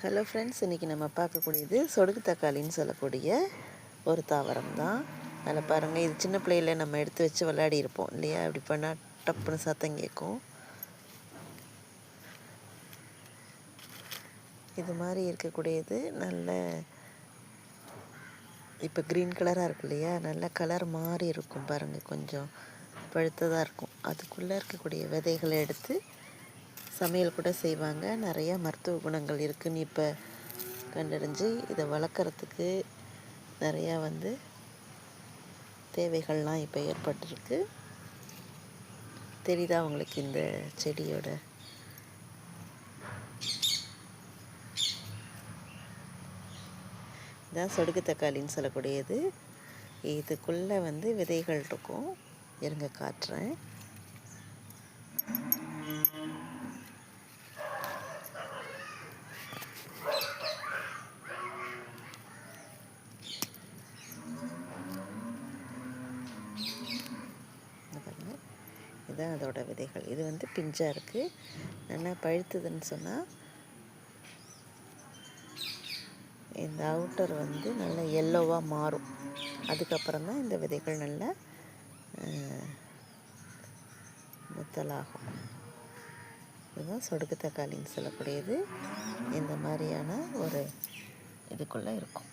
Hello friends இன்றைக்கி நம்ம பார்க்கக்கூடியது சொடுக்கு தக்காளின்னு சொல்லக்கூடிய ஒரு தாவரம் தான் அதில் பாருங்கள் இது சின்ன பிள்ளையில நம்ம எடுத்து வச்சு விளையாடி இருப்போம் இல்லையா? இப்படி பண்ணால் டப்புன்னு சத்தம் கேட்கும். இது மாதிரி இருக்கக்கூடியது நல்ல இப்போ க்ரீன் கலராக இருக்கு இல்லையா? நல்ல கலர் மாறி இருக்கும் பாருங்கள் கொஞ்சம் பழுத்ததாக இருக்கும். அதுக்குள்ளே இருக்கக்கூடிய விதைகளை எடுத்து சமையல் கூட செய்வாங்க. நிறையா மருத்துவ குணங்கள் இருக்குதுன்னு இப்போ கண்டறிஞ்சு இதை வளர்க்குறதுக்கு நிறையா வந்து தேவைகள்லாம் இப்போ ஏற்பட்டிருக்கு. தெரியுதா உங்களுக்கு இந்த செடியோட? இதான் சொடுக்கு தக்காளின்னு சொல்லக்கூடியது. இதுக்குள்ளே வந்து விதைகள் இருக்கும். இருங்க காட்டுறேன் பாருங்கள் இதுதான் அதோட விதைகள். இது வந்து பிஞ்சாக இருக்குது நல்லா பழுத்ததுன்னு சொன்னால் இந்த அவுட்டர் வந்து நல்லா எல்லோவாக மாறும். அதுக்கப்புறம் தான் இந்த விதைகள் நல்லா முத்தலாகும். இதுதான் சொடுக்கு தக்காளின்னு சொல்லக்கூடியது. இந்த மாதிரியான ஒரு இதுக்குள்ளே இருக்கும்.